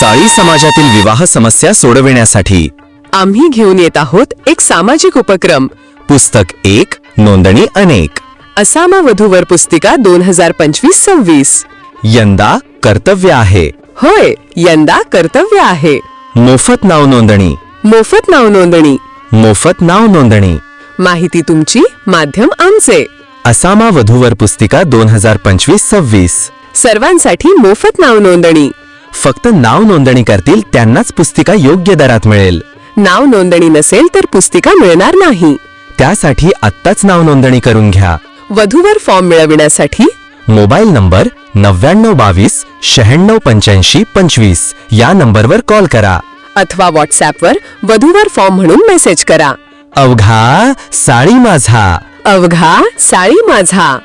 साळी समाजातील विवाह समस्या सोडविण्यासाठी. आम्ही घेऊन येत आहोत एक सामाजिक उपक्रम. पुस्तक एक नोंदणी अनेक. असामा वधूवर पुस्तिका दोन हजार पंचवीस सव्वीस. यंदा कर्तव्य आहे. होय यंदा कर्तव्य आहे. मोफत नाव नोंदणी. मोफत नाव नोंदणी. मोफत नाव नोंदणी. माहिती तुमची माध्यम आमचे. असामा वधूवर पुस्तिका दोन हजार पंचवीस सव्वीस. सर्वांसाठी मोफत नाव नोंदणी. फक्त नाव नोंदणी करतील त्यांनाच पुस्तिका योग्य दरात मिळेल. नाव नोंदणी नसेल तर पुस्तिका मिळणार नाही. त्यासाठी आत्ताच नाव नोंदणी करून घ्या. वधूवर फॉर्म मिळविण्यासाठी मोबाईल नंबर नव्याण्णव बावीस शहाण्णव पंच्याऐंशी पंचवीस या नंबरवर कॉल करा. अथवा व्हॉट्सॲपवर वधूवर फॉर्म म्हणून मेसेज करा. अवघा साळी माझा. अवघा साळी माझा.